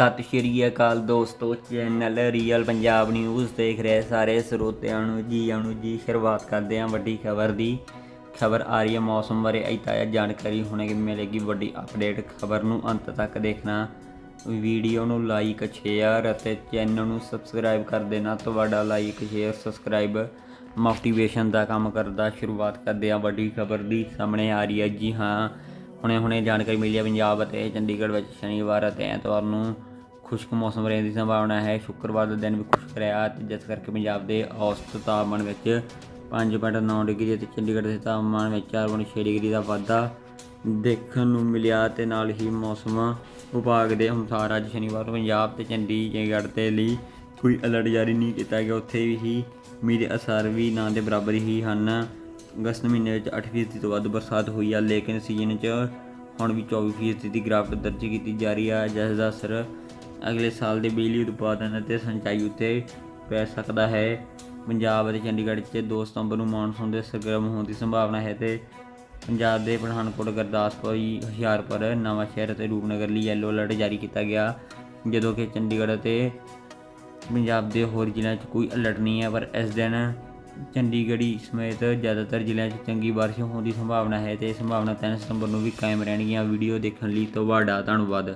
ਸਤਿ ਸ਼੍ਰੀ ਅਕਾਲ ਦੋਸਤੋ, channel real Punjab news ਦੇਖ ਰਹੇ ਸਾਰੇ ਸਰੋਤਿਆਂ ਨੂੰ ਜੀ ਆਇਆਂ ਨੂੰ ਜੀ, ਸ਼ੁਰੂਆਤ ਕਰਦੇ ਹਾਂ ਵੱਡੀ ਖਬਰ ਦੀ। ਖਬਰ ਆ ਰਹੀ ਹੈ ਮੌਸਮ ਬਾਰੇ ਅਜੇ ਤਾਜ਼ਾ ਜਾਣਕਾਰੀ ਹੁਣੇ ਮਿਲੇਗੀ ਵੱਡੀ ਅਪਡੇਟ ਖਬਰ ਨੂੰ। ਅੰਤ ਤੱਕ ਦੇਖਣਾ, ਵੀਡੀਓ ਨੂੰ ਲਾਈਕ ਸ਼ੇਅਰ ਅਤੇ ਚੈਨਲ ਨੂੰ ਸਬਸਕ੍ਰਾਈਬ ਕਰ ਦੇਣਾ। ਤੁਹਾਡਾ ਲਾਈਕ ਸ਼ੇਅਰ ਸਬਸਕ੍ਰਾਈਬ ਮੋਟੀਵੇਸ਼ਨ ਦਾ ਕੰਮ ਕਰਦਾ। ਸ਼ੁਰੂਆਤ ਕਰਦੇ ਹਾਂ ਵੱਡੀ ਖਬਰ ਦੀ, ਸਾਹਮਣੇ ਆ ਰਹੀ ਹੈ ਜੀ ਹਾਂ। ਹੁਣੇ ਹੁਣੇ ਜਾਣਕਾਰੀ ਮਿਲੀ ਹੈ ਪੰਜਾਬ ਅਤੇ ਚੰਡੀਗੜ੍ਹ ਵਿੱਚ ਸ਼ਨੀਵਾਰ ਅਤੇ ਐਤਵਾਰ ਨੂੰ ਖੁਸ਼ਕ ਮੌਸਮ ਰਹਿਣ ਦੀ ਸੰਭਾਵਨਾ ਹੈ। ਸ਼ੁੱਕਰਵਾਰ ਦਾ ਦਿਨ ਵੀ ਖੁਸ਼ਕ ਰਿਹਾ। ਤੇ ਜਿਸ ਕਰਕੇ ਪੰਜਾਬ ਦੇ ਔਸਤ ਤਾਪਮਾਨ ਵਿੱਚ 5.9 ਡਿਗਰੀ ਅਤੇ ਚੰਡੀਗੜ੍ਹ ਦੇ ਤਾਪਮਾਨ ਵਿੱਚ 4.6 ਡਿਗਰੀ ਦਾ ਵਾਧਾ ਦੇਖਣ ਨੂੰ ਮਿਲਿਆ ਤੇ ਨਾਲ ਹੀ ਮੌਸਮ ਵਿਭਾਗ ਦੇ ਅਨੁਸਾਰ ਅੱਜ ਸ਼ਨੀਵਾਰ ਪੰਜਾਬ ਤੇ ਚੰਡੀਗੜ੍ਹ ਦੇ ਲਈ ਕੋਈ ਅਲਰਟ ਜਾਰੀ ਨਹੀਂ ਕੀਤਾ ਗਿਆ। ਉੱਥੇ ਹੀ ਮੀਂਹ ਦੇ ਅਸਰ ਵੀ ਨਾ ਦੇ ਬਰਾਬਰ ਹੀ ਹਨ। ਅਗਸਤ ਮਹੀਨੇ ਵਿੱਚ 8% ਤੋਂ ਵੱਧ ਬਰਸਾਤ ਹੋਈ ਆ, ਲੇਕਿਨ ਸੀਜ਼ਨ 'ਚ ਹੁਣ ਵੀ 24% ਦੀ ਗਿਰਾਵਟ ਦਰਜ ਕੀਤੀ ਜਾ ਰਹੀ ਆ। ਜਿਸ ਦਾ ਅਸਰ ਅਗਲੇ ਸਾਲ ਦੇ ਬਿਜਲੀ ਉਤਪਾਦਨ ਅਤੇ ਸਿੰਚਾਈ ਉੱਤੇ ਪੈ ਸਕਦਾ ਹੈ। ਪੰਜਾਬ ਅਤੇ ਚੰਡੀਗੜ੍ਹ 'ਚ 2 ਸਤੰਬਰ ਨੂੰ ਮੌਨਸੂਨ ਦੇ ਸਰਗਰਮ ਹੋਣ ਦੀ ਸੰਭਾਵਨਾ ਹੈ ਤੇ ਪੰਜਾਬ ਦੇ ਪਠਾਨਕੋਟ, ਗੁਰਦਾਸਪੁਰ, ਹੁਸ਼ਿਆਰਪੁਰ, ਨਵਾਂਸ਼ਹਿਰ ਅਤੇ ਰੂਪਨਗਰ ਲਈ ਯੈਲੋ ਅਲਰਟ ਜਾਰੀ ਕੀਤਾ ਗਿਆ, ਜਦੋਂ ਕਿ ਚੰਡੀਗੜ੍ਹ ਅਤੇ ਪੰਜਾਬ ਦੇ ਹੋਰ ਜ਼ਿਲ੍ਹਿਆਂ 'ਚ ਕੋਈ ਅਲਰਟ ਨਹੀਂ ਹੈ, ਪਰ ਇਸ ਦਿਨ ਚੰਡੀਗੜ੍ਹ ਸਮੇਤ ਜ਼ਿਆਦਾਤਰ ਜ਼ਿਲ੍ਹਿਆਂ 'ਚ ਚੰਗੀ ਬਾਰਿਸ਼ ਹੋਣ ਦੀ ਸੰਭਾਵਨਾ ਹੈ ਤੇ ਇਹ ਸੰਭਾਵਨਾ 3 ਸਤੰਬਰ ਨੂੰ ਵੀ ਕਾਇਮ ਰਹਿਣਗੀਆਂ। ਵੀਡੀਓ ਦੇਖਣ ਲਈ ਤੁਹਾਡਾ ਧੰਨਵਾਦ।